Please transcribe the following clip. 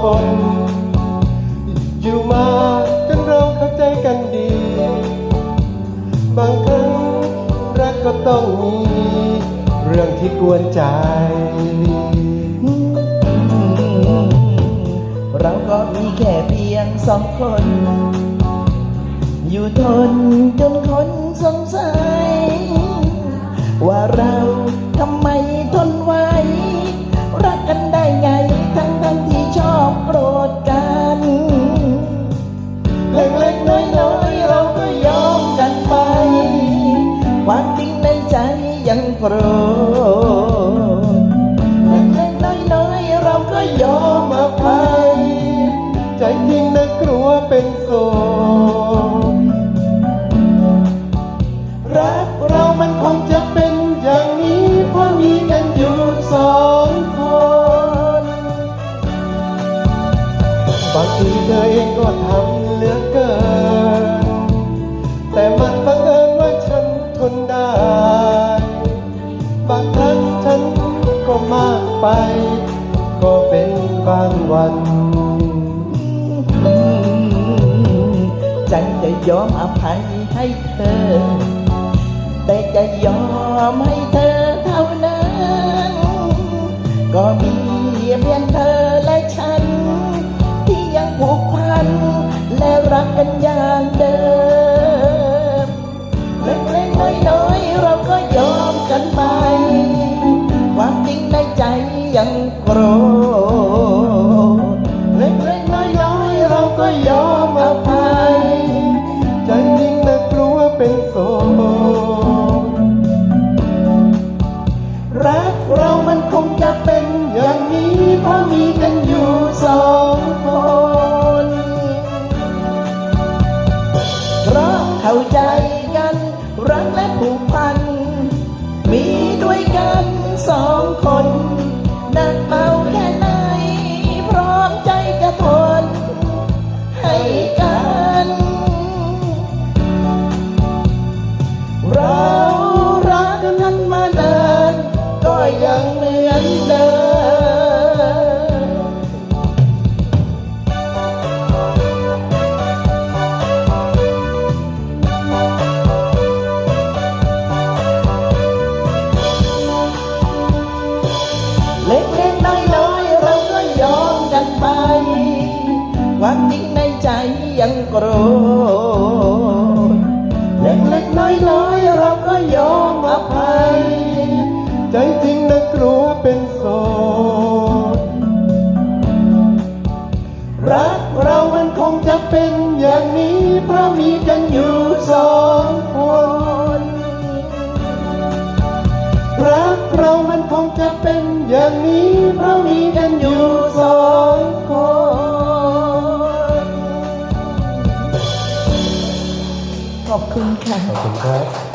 อยู่มาจนเราเข้าใจกันดี บางครั้งรักก็ต้องมี เรื่องที่กวนใจ เราก็มีแค่เพียงสองคน อยู่ทนจนคนสงสัยว่ โสดรักเรามันคงจะเป็นอย่างนี้เพราะมีกันอยู่สองคนบางทีเธอเองก็ทำเหลือเกิน แต่มันบังเอิญว่าฉันทนได้ บางครั้งฉันก็มากไป ก็เป็นบางวัน จะยอมอภัยให้เธอ แต่จะยอมให้เธอเท่านั้น ก็มีเพียงเธอและฉัน ที่ยังผูกพัน และรักกันอย่างเดิมเล็กๆน้อยๆเราก็ยอมกันไป ความจริงในใจยังโกรธเล็กๆน้อยๆเราก็ยอมอภัย เรามันคงจะเป็นอย่างนี้เพราะมีกันอยู่สองคนเพราะเข้าใจกัน รักและผูกพัน มีด้วยกันสองคนนักมา ยังโกรธเล็กๆน้อยๆเราก็ยอมอภัย ใจจริงนะกลัวเป็นโสด รักเรามันคงจะเป็นอย่างนี้ เพราะมีกันอยู่สองคนรักเรามันคงจะเป็นอย่างนี้ เพราะมีกันอยู่สองคน คุณค่ะ ขอบคุณครับ